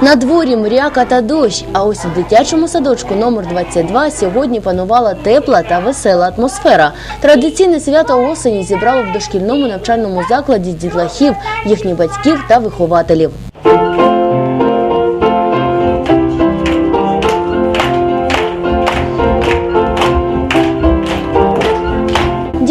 На дворі мряка та дощ. А ось в дитячому садочку номер 22 сьогодні панувала тепла та весела атмосфера. Традиційне свято осені зібрало в дошкільному навчальному закладі дітлахів, їхніх батьків та вихователів.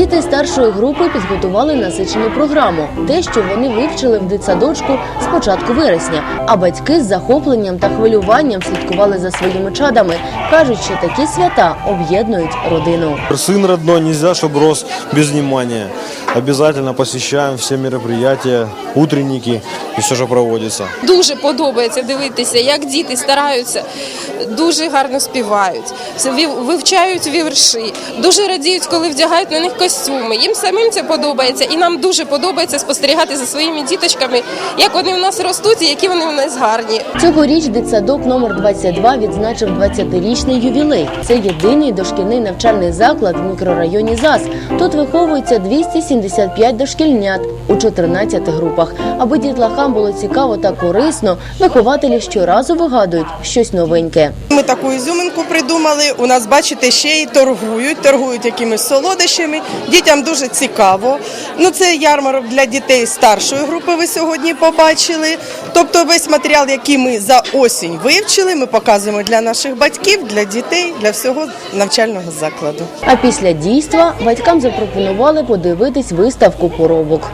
Діти старшої групи підготували насичену програму, те, що вони вивчили в дитсадочку з початку вересня. А батьки з захопленням та хвилюванням слідкували за своїми чадами. кажуть, що такі свята об'єднують родину. Син родной, нельзя, щоб рос без внимания. Обязательно посещаем все мероприятия, утренники и все, что проводится. Дуже подобається дивитися, як діти стараються, дуже гарно співають, вивчають вірші, дуже радіють, коли вдягають на них костюми. Їм самим це подобається, і нам дуже подобається спостерігати за своїми діточками, як вони в нас ростуть і які вони в нас гарні. Цьогоріч дитсадок номер 22 відзначив 20-річний ювілей. Це єдиний дошкільний навчальний заклад в мікрорайоні ЗАЗ. Тут виховується 275 дошкільнят у 14 групах. Аби дітлахам було цікаво та корисно, вихователі щоразу вигадують щось новеньке. Ми таку ізюминку придумали. У нас, бачите, ще й торгують, торгують якимись солодощами. Дітям дуже цікаво. Ну, це ярмарок для дітей старшої групи. Ви сьогодні побачили. Тобто, весь матеріал, який ми за осінь вивчили, ми показуємо для наших батьків, для дітей, для всього навчального закладу. А після дійства батькам запропонували подивитись виставку поробок.